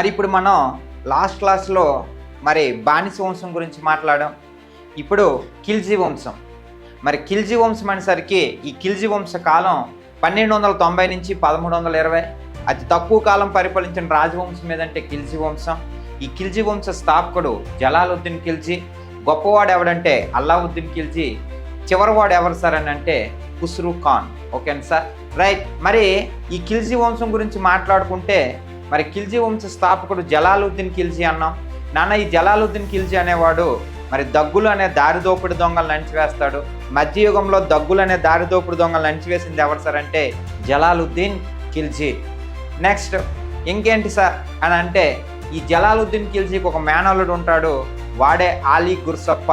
మరి ఇప్పుడు మనం లాస్ట్ క్లాస్లో మరి బానిస వంశం గురించి మాట్లాడాం. ఇప్పుడు కిల్జీ వంశం. మరి కిల్జీ వంశం అనేసరికి ఈ కిల్జీ వంశ కాలం పన్నెండు వందల తొంభై నుంచి పదమూడు వందల ఇరవై. అతి తక్కువ కాలం పరిపాలించిన రాజవంశం ఏదంటే కిల్జీ వంశం. ఈ కిల్జీ వంశ స్థాపకుడు జలాలుద్దీన్ కిల్జీ గొప్పవాడు ఎవడంటే అల్లావుద్దీన్ కిల్జీ చివరివాడు ఎవరు సార్ అని అంటే ఖుస్రూ ఖాన్. ఓకేనా సార్? రైట్. మరి ఈ కిల్జీ వంశం గురించి మాట్లాడుకుంటే మరి ఖిల్జీ వంశ స్థాపకుడు జలాలుద్దీన్ ఖిల్జీ అన్నాం. నాన్న ఈ జలాలుద్దీన్ ఖిల్జీ అనేవాడు మరి దగ్గులు అనే దారి దోపిడి దొంగలు నంచివేస్తాడు మధ్యయుగంలో దగ్గులు అనే దారి దోపిడి దొంగలు నంచివేసింది ఎవరు సార్ అంటే జలాలుద్దీన్ ఖిల్జీ నెక్స్ట్ ఇంకేంటి సార్ అని అంటే ఈ జలాలుద్దీన్ ఖిల్జీకి ఒక మేనల్లుడు ఉంటాడు వాడే ఆలీ గుర్సప్ప.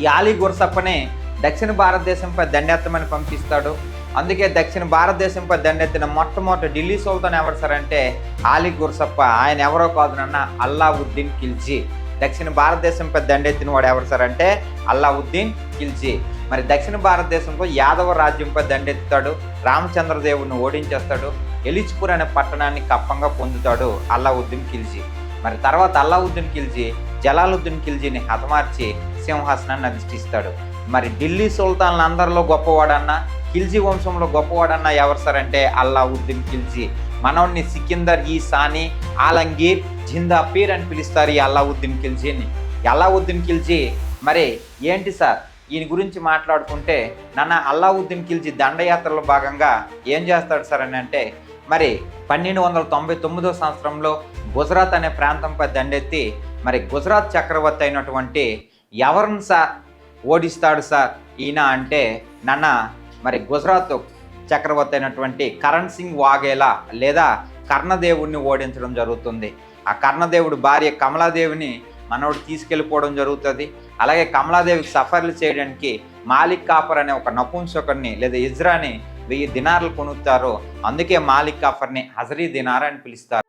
ఈ ఆలీ గుర్సప్పని దక్షిణ భారతదేశంపై దండెత్తమని పంపిస్తాడు. అందుకే దక్షిణ భారతదేశంపై దండెత్తిన మొట్టమొదటి ఢిల్లీ సుల్తాన్ ఎవరు సార్ అంటే ఆలీ గుర్సప్ప. ఆయన ఎవరో కాదు అల్లావుద్దీన్ ఖిల్జీ. దక్షిణ భారతదేశంపై దండెత్తిన వాడు ఎవరు సార్ అంటే అల్లావుద్దీన్ ఖిల్జీ. మరి దక్షిణ భారతదేశంలో యాదవ రాజ్యంపై దండెత్తుతాడు రామచంద్రదేవుని ఓడించేస్తాడు ఎలిచిపూర్ అనే పట్టణాన్ని కప్పంగా పొందుతాడు అల్లావుద్దీన్ ఖిల్జీ. మరి తర్వాత అల్లావుద్దీన్ ఖిల్జీ జలాలుద్దీన్ ఖిల్జీని హతమార్చి సింహాసనాన్ని అధిష్ఠిస్తాడు. మరి ఢిల్లీ సుల్తాన్లందరిలో గొప్పవాడన్నా ఖిల్జీ వంశంలో గొప్పవాడన్నా ఎవరు సార్ అంటే అల్లావుద్దీన్ ఖిల్జీ మనోడిని సికిందర్ ఈ సాని ఆలంగీర్ జిందా పీర్ అని పిలుస్తారు ఈ అల్లావుద్దీన్ ఖిల్జీని అల్లావుద్దీన్ ఖిల్జీ మరి ఏంటి సార్? ఈయన గురించి మాట్లాడుకుంటే నాన్న అల్లావుద్దీన్ ఖిల్జీ దండయాత్రలో భాగంగా ఏం చేస్తాడు సార్ అని అంటే మరి పన్నెండు వందల తొంభై తొమ్మిదో సంవత్సరంలో గుజరాత్ అనే ప్రాంతంపై దండెత్తి మరి గుజరాత్ చక్రవర్తి అయినటువంటి ఎవరిని సార్ ఓడిస్తాడు సార్? ఈయన అంటే నాన్న మరి గుజరాత్ చక్రవర్తి అయినటువంటి కరణ్ సింగ్ వాఘేలా లేదా కర్ణదేవుడిని ఓడించడం జరుగుతుంది. ఆ కర్ణదేవుడు భార్య కమలాదేవిని మనోడు తీసుకెళ్ళిపోవడం జరుగుతుంది. అలాగే కమలాదేవికి సఫర్లు చేయడానికి మాలిక్ కాఫర్ అనే ఒక నపుంసకుడిని లేదా ఇజ్రాని వెయ్యి దినార్లు కొనుగుతారు అందుకే మాలిక్ కాఫర్ని హజరీ దినార్ అని పిలుస్తారు.